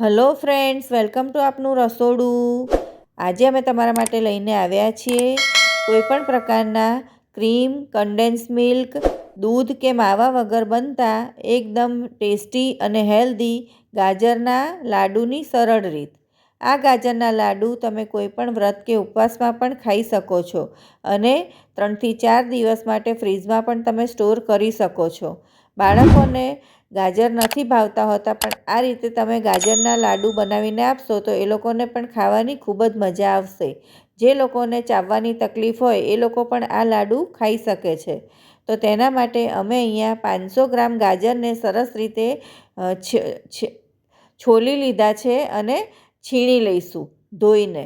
Hello friends, welcome to આપનું રસોડું. આજે અમે તમારા માટે લઈને આવ્યા છીએ કોઈપણ પ્રકારના ક્રીમ, કન્ડેન્સ મિલ્ક, દૂધ કે માવા વગર બનતા એકદમ ટેસ્ટી અને હેલ્ધી ગાજરના લાડુની સરળ રીત. આ ગાજરના લાડુ તમે કોઈપણ વ્રત કે ઉપવાસમાં પણ ખાઈ શકો છો અને ત્રણથી ચાર દિવસ માટે ફ્રીજમાં પણ તમે સ્ટોર કરી શકો છો. બાળકોને ગાજર નથી ભાવતા હોતા, પણ આ રીતે તમે ગાજરના લાડુ બનાવીને આપશો તો એ લોકોને પણ ખાવાની ખૂબ જ મજા આવશે. જે લોકોને ચાવવાની તકલીફ હોય, એ લોકો પણ આ લાડુ ખાઈ શકે છે. તો તેના માટે અમે અહીંયા પાંચસો ગ્રામ ગાજરને સરસ રીતે છોલી લીધા છે અને છીણી લઈશું ધોઈને.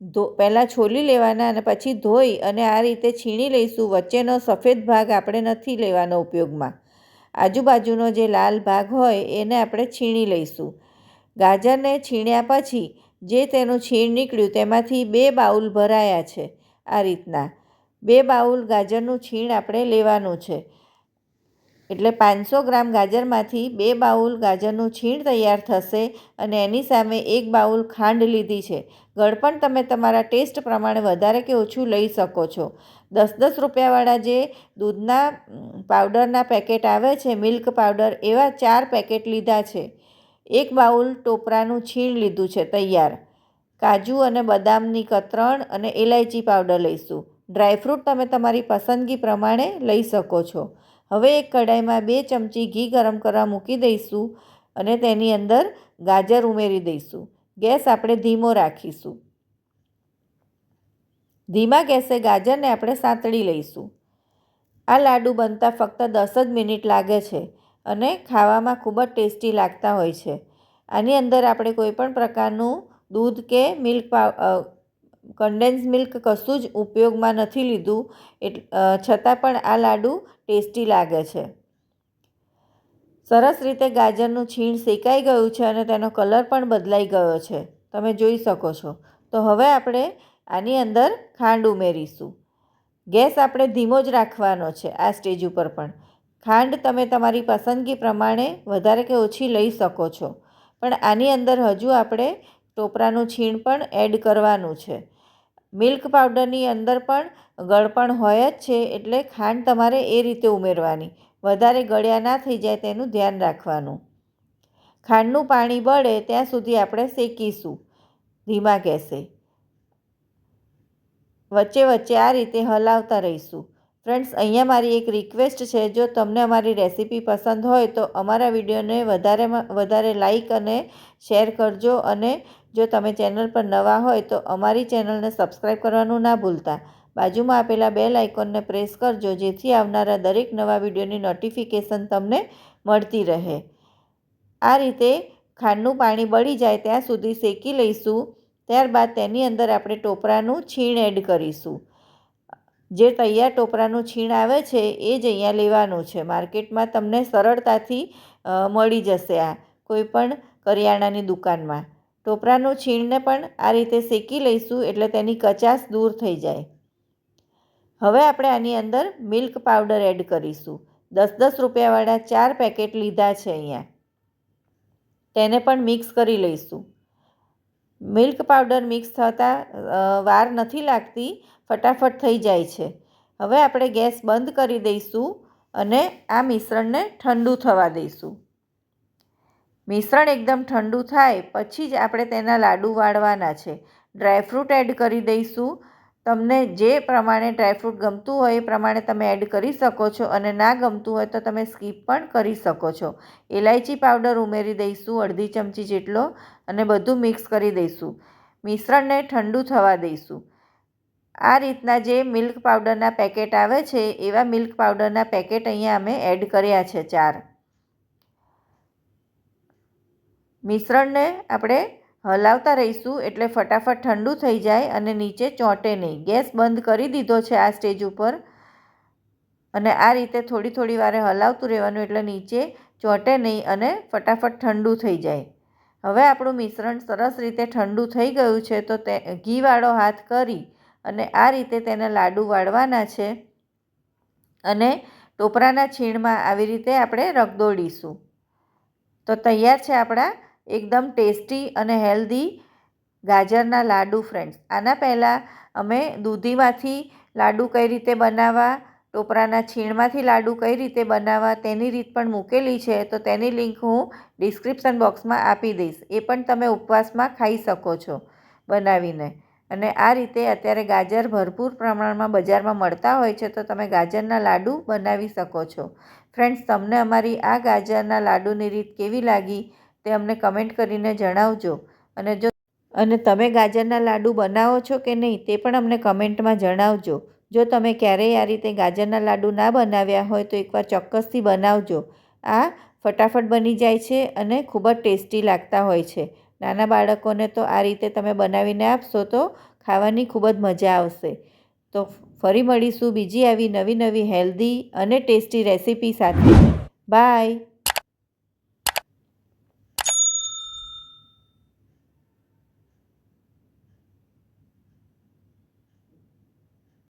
ધો, પહેલાં છોલી લેવાના અને પછી ધોઈ અને આ રીતે છીણી લઈશું. વચ્ચેનો સફેદ ભાગ આપણે નથી લેવાનો ઉપયોગમાં. આજુબાજુનો જે લાલ ભાગ હોય એને આપણે છીણી લઈશું. ગાજરને છીણ્યા પછી જે તેનું છીણ નીકળ્યું તેમાંથી બે બાઉલ ભરાયા છે આ રીતના. બે બાઉલ ગાજરનું છીણ આપણે લેવાનું છે. એટલે પાંચસો ગ્રામ ગાજરમાંથી બે બાઉલ ગાજરનું છીણ તૈયાર થશે અને એની સામે એક બાઉલ ખાંડ લીધી છે. ગળપણ તમે તમારા ટેસ્ટ પ્રમાણે વધારે કે ઓછું લઈ શકો છો. દસ દસ રૂપિયાવાળા જે દૂધના પાવડરના પેકેટ આવે છે, મિલ્ક પાવડર, એવા ચાર પેકેટ લીધા છે. એક બાઉલ ટોપરાનું છીણ લીધું છે તૈયાર. કાજુ અને બદામની કતરણ અને ઇલાયચી પાવડર લઈશું. ડ્રાયફ્રૂટ તમે તમારી પસંદગી પ્રમાણે લઈ શકો છો. હવે એક કઢાઈમાં બે ચમચી ઘી ગરમ કરવા મૂકી દઈશું અને તેની અંદર ગાજર ઉમેરી દઈશું. ગેસ આપણે ધીમો રાખીશું. ધીમા ગેસે ગાજરને આપણે સાંતળી લઈશું. આ લાડુ બનતા ફક્ત દસ જ મિનિટ લાગે છે અને ખાવામાં ખૂબ જ ટેસ્ટી લાગતા હોય છે. આની અંદર આપણે કોઈપણ પ્રકારનું દૂધ કે મિલ્ક કન્ડેન્સ મિલ્ક કશું જ ઉપયોગમાં નથી લીધું એટ છતાં પણ આ લાડુ ટેસ્ટી લાગે છે. સરસ રીતે ગાજરનું છીણ શેકાઈ ગયું છે અને તેનો કલર પણ બદલાઈ ગયો છે. તમે જોઈ શકો છો. તો હવે આપણે આની અંદર ખાંડ ઉમેરીશું. ગેસ આપણે ધીમો જ રાખવાનો છે આ સ્ટેજ ઉપર પણ. ખાંડ તમે તમારી પસંદગી પ્રમાણે વધારે કે ઓછી લઈ શકો છો. પણ આની અંદર હજુ આપણે ટોપરાનું છીણ પણ એડ કરવાનું છે. મિલ્ક પાવડરની અંદર પણ ગળપણ હોય જ છે એટલે ખાંડ તમારે એ રીતે ઉમેરવાની. વધારે ગળ્યા ના થઈ જાય તેનું ધ્યાન રાખવાનું. ખાંડનું પાણી બળે ત્યાં સુધી આપણે શેકીશું ધીમા ગેસે. વચ્ચે વચ્ચે આ રીતે હલાવતા રહીશું. ફ્રેન્ડ્સ, અહીંયા મારી એક રિક્વેસ્ટ છે. જો તમને અમારી રેસીપી પસંદ હોય તો અમારા વિડીયોને વધારેમાં વધારે લાઈક અને શેર કરજો અને જો તમે ચેનલ પર નવા હોય તો અમારી ચેનલને સબસ્ક્રાઈબ કરવાનું ના ભૂલતા. બાજુમાં આપેલા બેલ આઇકોનને પ્રેસ કરજો, જેથી આવનારા દરેક નવા વિડીયોની નોટિફિકેશન તમને મળતી રહે. આ રીતે ખાંડનું પાણી બળી જાય ત્યાં સુધી શેકી લઈશું. ત્યારબાદ તેની અંદર આપણે ટોપરાનું છીણ એડ કરીશું. જે તૈયાર ટોપરાનું છીણ આવે છે, એ જ અહીંયા લેવાનું છે. માર્કેટમાં તમને સરળતાથી મળી જશે આ કોઈપણ કરિયાણાની દુકાનમાં. ટોપરાનું છીણને પણ આ રીતે શેકી લઈશું એટલે તેની કચાશ દૂર થઈ જાય. હવે આપણે આની અંદર મિલ્ક પાવડર એડ કરીશું. દસ દસ રૂપિયાવાળા ચાર પેકેટ લીધા છે અહીંયા. તેને પણ મિક્સ કરી લઈશું. મિલ્ક પાવડર મિક્સ થતાં વાર નથી લાગતી, ફટાફટ થઈ જાય છે. હવે આપણે ગેસ બંધ કરી દઈશું અને આ મિશ્રણને ઠંડુ થવા દઈશું. મિશ્રણ એકદમ ઠંડુ થાય, પછી જ આપણે તેના લાડુ વાળવાના છે. ડ્રાયફ્રૂટ એડ કરી દઈશું. તમને જે પ્રમાણે ડ્રાયફ્રૂટ ગમતું હોય એ પ્રમાણે તમે એડ કરી શકો છો અને ના ગમતું હોય તો તમે સ્કીપ પણ કરી શકો છો. ઇલાયચી પાવડર ઉમેરી દઈશું, અડધી ચમચી જેટલો, અને બધું મિક્સ કરી દઈશું. મિશ્રણને ઠંડુ થવા દઈશું. આ રીતના જે મિલ્ક પાવડરના પેકેટ આવે છે, એવા મિલ્ક પાવડરના પેકેટ અહીંયા અમે એડ કર્યા છે ચાર. મિશ્રણને આપણે હલાવતા રહીશું એટલે ફટાફટ ઠંડુ થઈ જાય અને નીચે ચોંટે નહીં. ગેસ બંધ કરી દીધો છે આ સ્ટેજ ઉપર અને આ રીતે થોડી થોડી વારે હલાવતું રહેવાનું એટલે નીચે ચોંટે નહીં અને ફટાફટ ઠંડુ થઈ જાય. હવે આપણું મિશ્રણ સરસ રીતે ઠંડુ થઈ ગયું છે તો તે ઘીવાળો હાથ કરી અને આ રીતે તેને લાડુ વાળવાના છે અને ટોપરાના છીણમાં આવી રીતે આપણે રગદોડીશું. તો તૈયાર છે આપણા એકદમ ટેસ્ટી અને હેલ્ધી ગાજરના લાડુ ફ્રેન્ડ્સ આના પહેલાં અમે દૂધીમાંથી લાડુ કઈ રીતે બનાવવા, ટોપરાના છીણમાંથી લાડુ કઈ રીતે બનાવવા, તેની રીત પણ મૂકેલી છે, તો તેની લિંક હું ડિસ્ક્રિપ્શન બોક્સમાં આપી દઈશ. એ પણ તમે ઉપવાસમાં ખાઈ શકો છો બનાવીને. અને આ રીતે અત્યારે ગાજર ભરપૂર પ્રમાણમાં બજારમાં મળતા હોય છે, તો તમે ગાજરના લાડુ બનાવી શકો છો. ફ્રેન્ડ્સ તમને અમારી આ ગાજરના લાડુની રીત કેવી લાગી? તે અમને કમેન્ટ કરીને જણાવજો. અને જો અને તમે ગાજરના લાડુ બનાવો છો કે નહીં, તે પણ અમને કમેન્ટમાં જણાવજો. જો તમે ક્યારેય આ રીતે ગાજરના લાડુ ના બનાવ્યા હોય, તો એકવાર ચોક્કસથી બનાવજો. આ ફટાફટ બની જાય છે અને ખૂબ જ ટેસ્ટી લાગતા હોય છે. નાના બાળકોને તો આ રીતે તમે બનાવીને આપશો તો ખાવાની ખૂબ જ મજા આવશે. તો ફરી મળીશું બીજી આવી નવી નવી હેલ્ધી અને ટેસ્ટી રેસીપી સાથે. બાય.